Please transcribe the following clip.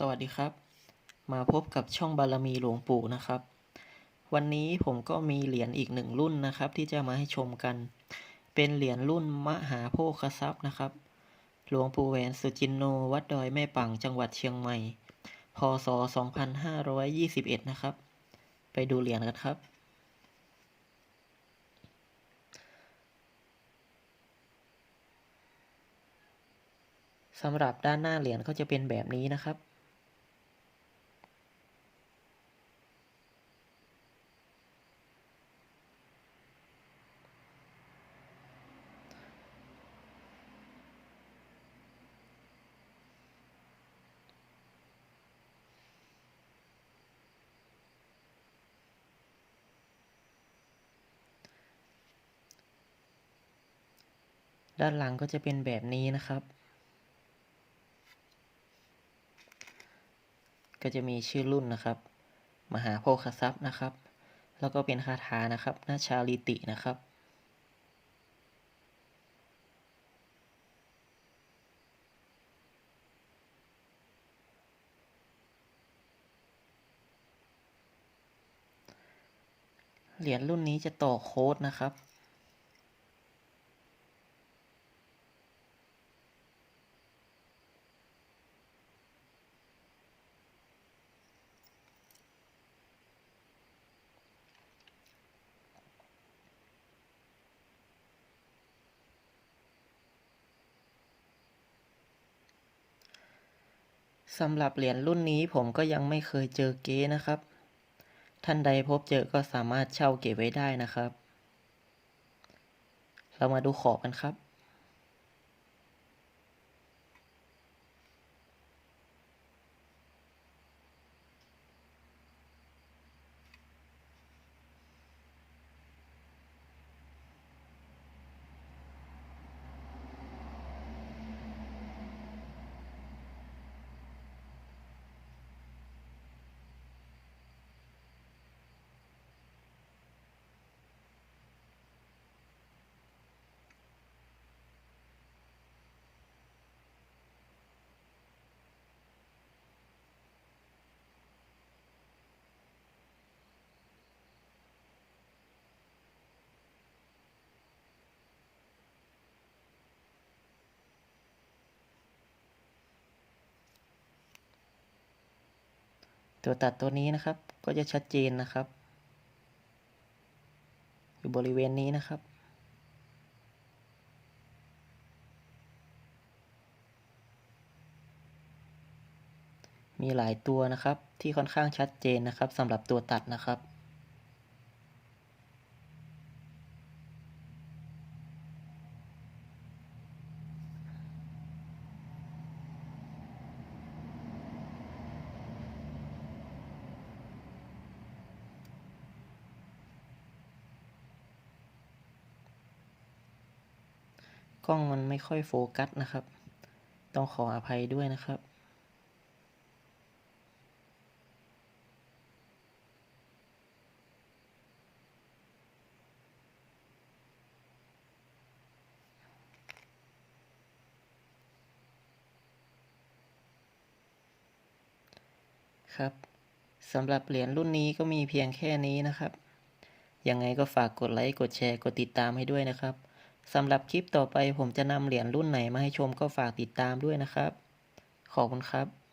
สวัสดีครับ มาพบกับช่องบารมีหลวงปู่นะครับ วันนี้ผมก็มีเหรียญอีกหนึ่งรุ่นนะครับ ที่จะมาให้ชมกัน เป็นเหรียญรุ่นมหาโภคทรัพย์นะครับ หลวงปู่แหวนสุจินโนวัดดอยแม่ปังจังหวัดเชียงใหม่ พศ 2521 นะครับ ไปดูเหรียญกันครับ สำหรับด้านหน้าเหรียญก็จะเป็นแบบนี้นะครับ ด้านหลังก็จะเป็นแบบนี้นะครับ ก็จะมีชื่อรุ่นนะครับ มหาโภคทรัพย์นะครับ แล้วก็เป็นคาถานะครับนาชาลิตินะครับเหรียญรุ่นนี้จะต่อโค้ดนะครับ สำหรับเหรียญรุ่นนี้ผมก็ยังไม่เคยเจอเก๊นะครับ ท่านใดพบเจอก็สามารถเช่าเก็บไว้ได้นะครับ เรามาดูขอบกันครับ ตัวตัดตัวนี้นะครับ ก็จะชัดเจนนะครับ อยู่บริเวณนี้นะครับ มีหลายตัวนะครับที่ค่อนข้างชัดเจนนะครับสำหรับตัวตัดนะครับ กล้องมันไม่ค่อยโฟกัสนะครับ ต้องขออภัยด้วยนะครับครับสำหรับเหรียญรุ่นนี้ก็มีเพียงแค่นี้นะครับ ยังไงก็ฝากกดไลค์ กดแชร์ กดติดตามให้ด้วยนะครับ สำหรับคลิปต่อไปผมจะนำเหรียญรุ่นไหนมาให้ชมก็ฝากติดตามด้วยนะครับ ขอบคุณครับ